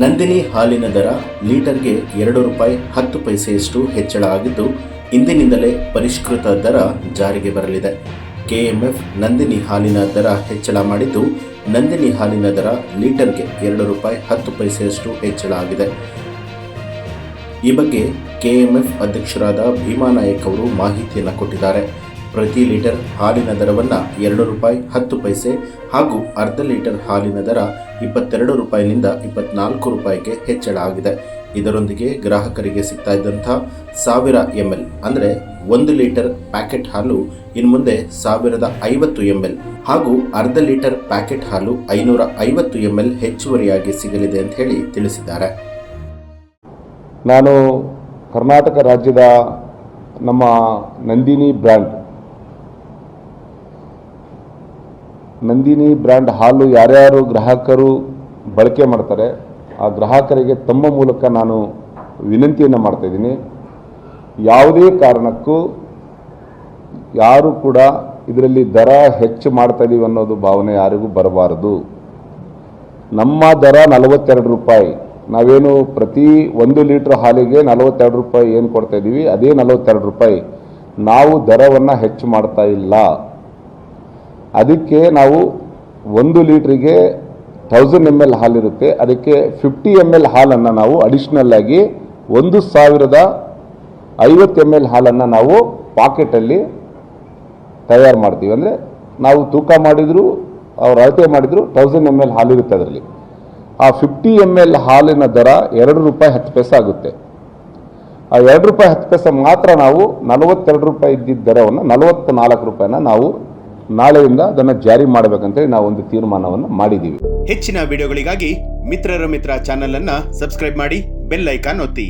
ನಂದಿನಿ ಹಾಲಿನ ದರ ಲೀಟರ್ಗೆ ಎರಡು ರೂಪಾಯಿ ಹತ್ತು ಪೈಸೆಯಷ್ಟು ಹೆಚ್ಚಳ ಆಗಿದ್ದು, ಇಂದಿನಿಂದಲೇ ಪರಿಷ್ಕೃತ ದರ ಜಾರಿಗೆ ಬರಲಿದೆ. ಕೆಎಂಎಫ್ ನಂದಿನಿ ಹಾಲಿನ ದರ ಹೆಚ್ಚಳ ಮಾಡಿದ್ದು, ನಂದಿನಿ ಹಾಲಿನ ದರ ಲೀಟರ್ಗೆ ಎರಡು ರೂಪಾಯಿ ಹತ್ತು ಪೈಸೆಯಷ್ಟು ಹೆಚ್ಚಳ ಆಗಿದೆ. ಈ ಬಗ್ಗೆ ಕೆಎಂಎಫ್ ಅಧ್ಯಕ್ಷರಾದ ಭೀಮಾ ನಾಯಕ್ ಅವರು ಮಾಹಿತಿಯನ್ನು ಕೊಟ್ಟಿದ್ದಾರೆ. ಪ್ರತಿ ಲೀಟರ್ ಹಾಲಿನ ದರವನ್ನು ಎರಡು ರೂಪಾಯಿ ಹತ್ತು ಪೈಸೆ ಹಾಗೂ ಅರ್ಧ ಲೀಟರ್ ಹಾಲಿನ ದರ ಇಪ್ಪತ್ತೆರಡು ರೂಪಾಯಿನಿಂದ ಇಪ್ಪತ್ನಾಲ್ಕು ರೂಪಾಯಿಗೆ ಹೆಚ್ಚಳ ಆಗಿದೆ. ಇದರೊಂದಿಗೆ ಗ್ರಾಹಕರಿಗೆ ಸಿಗ್ತಾ ಇದ್ದಂಥ ಸಾವಿರ ಎಂ ಎಲ್ ಅಂದರೆ ಒಂದು ಲೀಟರ್ ಪ್ಯಾಕೆಟ್ ಹಾಲು ಇನ್ನು ಮುಂದೆ ಸಾವಿರದ ಐವತ್ತು ಎಂ ಎಲ್ ಹಾಗೂ ಅರ್ಧ ಲೀಟರ್ ಪ್ಯಾಕೆಟ್ ಹಾಲು ಐನೂರ ಐವತ್ತು ಎಂ ಎಲ್ ಹೆಚ್ಚುವರಿಯಾಗಿ ಸಿಗಲಿದೆ ಅಂತ ಹೇಳಿ ತಿಳಿಸಿದ್ದಾರೆ. ನಾನು ಕರ್ನಾಟಕ ರಾಜ್ಯದ ನಮ್ಮ ನಂದಿನಿ ಬ್ರ್ಯಾಂಡ್ ನಂದಿನಿ ಬ್ರ್ಯಾಂಡ್ ಹಾಲು ಯಾರ್ಯಾರು ಗ್ರಾಹಕರು ಬಳಕೆ ಮಾಡ್ತಾರೆ, ಆ ಗ್ರಾಹಕರಿಗೆ ತಮ್ಮ ಮೂಲಕ ನಾನು ವಿನಂತಿಯನ್ನು ಮಾಡ್ತಾಯಿದ್ದೀನಿ ಯಾವುದೇ ಕಾರಣಕ್ಕೂ ಯಾರು ಕೂಡ ಇದರಲ್ಲಿ ದರ ಹೆಚ್ಚು ಮಾಡ್ತಾ ಇದೀವಿ ಅನ್ನೋದು ಭಾವನೆ ಯಾರಿಗೂ ಬರಬಾರದು. ನಮ್ಮ ದರ ನಲವತ್ತೆರಡು ರೂಪಾಯಿ. ನಾವೇನು ಪ್ರತಿ ಒಂದು ಲೀಟ್ರ್ ಹಾಲಿಗೆ ನಲವತ್ತೆರಡು ರೂಪಾಯಿ ಏನು ಕೊಡ್ತಾ ಇದ್ದೀವಿ ಅದೇ ನಲವತ್ತೆರಡು ರೂಪಾಯಿ. ನಾವು ದರವನ್ನು ಹೆಚ್ಚು ಮಾಡ್ತಾ ಇಲ್ಲ. ಅದಕ್ಕೆ ನಾವು ಒಂದು ಲೀಟ್ರಿಗೆ ಥೌಸಂಡ್ ಎಂ ಎಲ್ ಹಾಲಿರುತ್ತೆ ಅದಕ್ಕೆ ಫಿಫ್ಟಿ ಎಂ ಎಲ್ ಹಾಲನ್ನು ನಾವು ಅಡಿಷ್ನಲ್ ಆಗಿ ಒಂದು ಸಾವಿರದ ಐವತ್ತು ಎಂ ಎಲ್ ಹಾಲನ್ನು ನಾವು ಪಾಕೆಟಲ್ಲಿ ತಯಾರು ಮಾಡ್ತೀವಿ. ಅಂದರೆ ನಾವು ತೂಕ ಮಾಡಿದರೂ, ಅವ್ರು ಅಳತೆ ಮಾಡಿದರೂ ತೌಸಂಡ್ ಎಂ ಎಲ್ ಹಾಲಿರುತ್ತೆ ಅದರಲ್ಲಿ. ಆ ಫಿಫ್ಟಿ ಎಂ ಎಲ್ ಹಾಲಿನ ದರ ಎರಡು ರೂಪಾಯಿ ಹತ್ತು ಪೈಸೆ ಆಗುತ್ತೆ. ಆ ಎರಡು ರೂಪಾಯಿ ಹತ್ತು ಪೈಸೆ ಮಾತ್ರ ನಾವು ನಲವತ್ತೆರಡು ರೂಪಾಯಿ ಇದ್ದಿದ್ದ ದರವನ್ನು ನಲವತ್ತ್ನಾಲ್ಕು ರೂಪಾಯಿನ ನಾವು ನಾಳೆಯಿಂದ ಅದನ್ನು ಜಾರಿ ಮಾಡಬೇಕಂತೇಳಿ ನಾವು ಒಂದು ತೀರ್ಮಾನವನ್ನು ಮಾಡಿದ್ದೀವಿ ಹೆಚ್ಚಿನ ವಿಡಿಯೋಗಳಿಗಾಗಿ ಮಿತ್ರರ ಮಿತ್ರ ಚಾನೆಲ್ ಅನ್ನ ಸಬ್ಸ್ಕ್ರೈಬ್ ಮಾಡಿ ಬೆಲ್ ಐಕಾನ್ ಒತ್ತಿ.